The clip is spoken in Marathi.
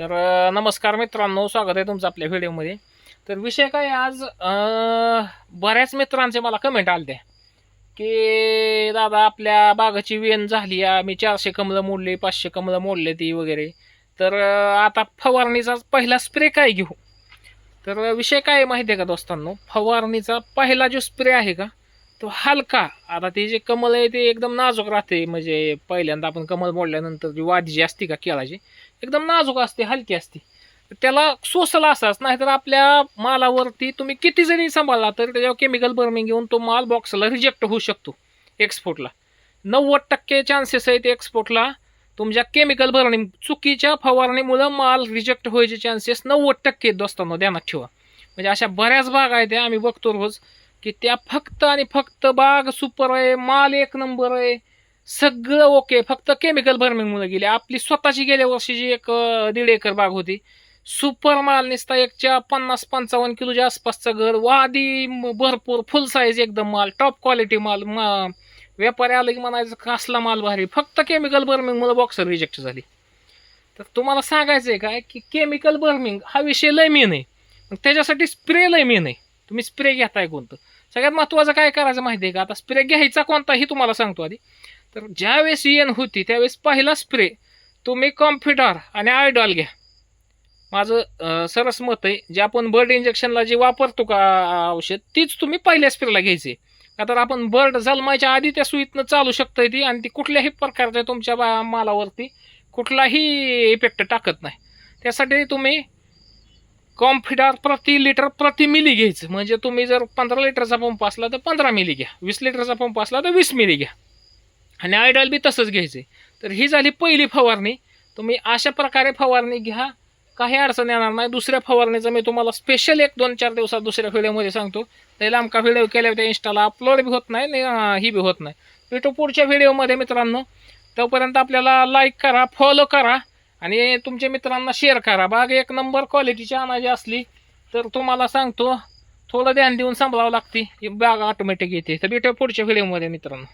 तर नमस्कार मित्रांनो स्वागत आहे तुमचं आपल्या व्हिडिओमध्ये. तर विषय काय आज बऱ्याच मित्रांचे मला कमेंट आले की दादा आपल्या बागाची वेन झाली आम्ही चारशे कमलं मोडले पाचशे कमलं मोडले ती वगैरे. तर आता फवारणीचा पहिला स्प्रे काय घेऊ? तर विषय काय आहे माहिती आहे का दोस्तांनो? फवारणीचा पहिला जो स्प्रे आहे का तो हलका. आता ते जे कमल आहे ते एकदम नाजूक राहते. म्हणजे पहिल्यांदा आपण कमल मोडल्यानंतर जी वादी जी असते का केळाची एकदम नाजूक असते हलकी असते. तर त्याला सोसला असाच नाहीतर आपल्या मालावरती तुम्ही किती जरी सांभाळला तर त्याच्यावर केमिकल बर्मिंग घेऊन तो माल बॉक्सला रिजेक्ट होऊ शकतो एक्सपोर्टला नव्वद टक्के चान्सेस आहेत एक्सपोर्टला तुमच्या केमिकल बर्निंग चुकीच्या फवारणीमुळं माल रिजेक्ट व्हायचे चान्सेस नव्वद टक्के आहेत दोस्तांनो ध्यानात ठेवा. म्हणजे अशा बऱ्याच भाग आहेत त्या आम्ही बघतो रोज. की त्या फक्त आणि फक्त बाग सुपर आहे माल एक नंबर आहे सगळं ओके फक्त केमिकल बर्मिंगमुळे गेले. आपली स्वतःची गेल्या वर्षीची एक दीड एकर बाग होती. सुपर माल निसता एकच्या पन्नास पंचावन्न किलोच्या आसपासचं घर वादी भरपूर फुल साईज एकदम माल टॉप क्वालिटी माल मा व्यापारी आलं की म्हणायचं कसला माल भारी. फक्त केमिकल बर्मिंगमुळे बॉक्सर रिजेक्ट झाली. तर तुम्हाला सांगायचं आहे काय की केमिकल बर्मिंग हा विषय लय मेन आहे. मग त्याच्यासाठी स्प्रे लय मेन आहे. तुम्ही स्प्रे घेताय कोणतं? सगळ्यात महत्त्वाचं काय करायचं माहिती आहे का? आता स्प्रे घ्यायचा कोणता हे तुम्हाला सांगतो आधी. तर ज्यावेळेस येण होती त्यावेळेस पहिला स्प्रे तुम्ही कॉम्प्युटर आणि आयडॉल घ्या. माझं सरस मत आहे. जे आपण बर्ड इंजेक्शनला जे वापरतो का औषध तीच तुम्ही पहिल्या स्प्रेला घ्यायची. का तर आपण बर्ड जन्मायच्या आधी त्या सुईतनं चालू शकतं ती आणि ती कुठल्याही प्रकारच्या तुमच्या बा मालावरती कुठलाही इफेक्ट टाकत नाही. त्यासाठी तुम्ही कॉम्फिडार प्रति लिटर प्रति मिली घ्यायचं. म्हणजे तुम्ही जर पंधरा लिटरचा पंप असला तर पंधरा मिली घ्या. वीस लिटरचा पंप असला तर वीस मिली घ्या. आणि आयडॉल बी तसंच घ्यायचे तर ही झाली पहिली फवारणी. तुम्ही अशा प्रकारे फवारणी घ्या. काही अडचण येणार नाही. दुसऱ्या फवारणीचं मी तुम्हाला स्पेशल एक दोन चार दिवसात दुसऱ्या व्हिडिओमध्ये सांगतो. त्याला आमका व्हिडिओ केल्या त्या इंस्टाला अपलोड बी होत नाही ही बी होत नाही. भेटू पुढच्या व्हिडिओमध्ये मित्रांनो. तोपर्यंत आपल्याला लाईक करा फॉलो करा. आणि तुमच्या मित्रांना शेअर करा. बाग एक नंबर क्वालिटीची आणायची असली तर तुम्हाला सांगतो थोडं ध्यान देऊन सांभाळावं लागते. ही बाग ऑटोमॅटिक येते. तर भेटूया पुढच्या व्हिडिओमध्ये मित्रांनो.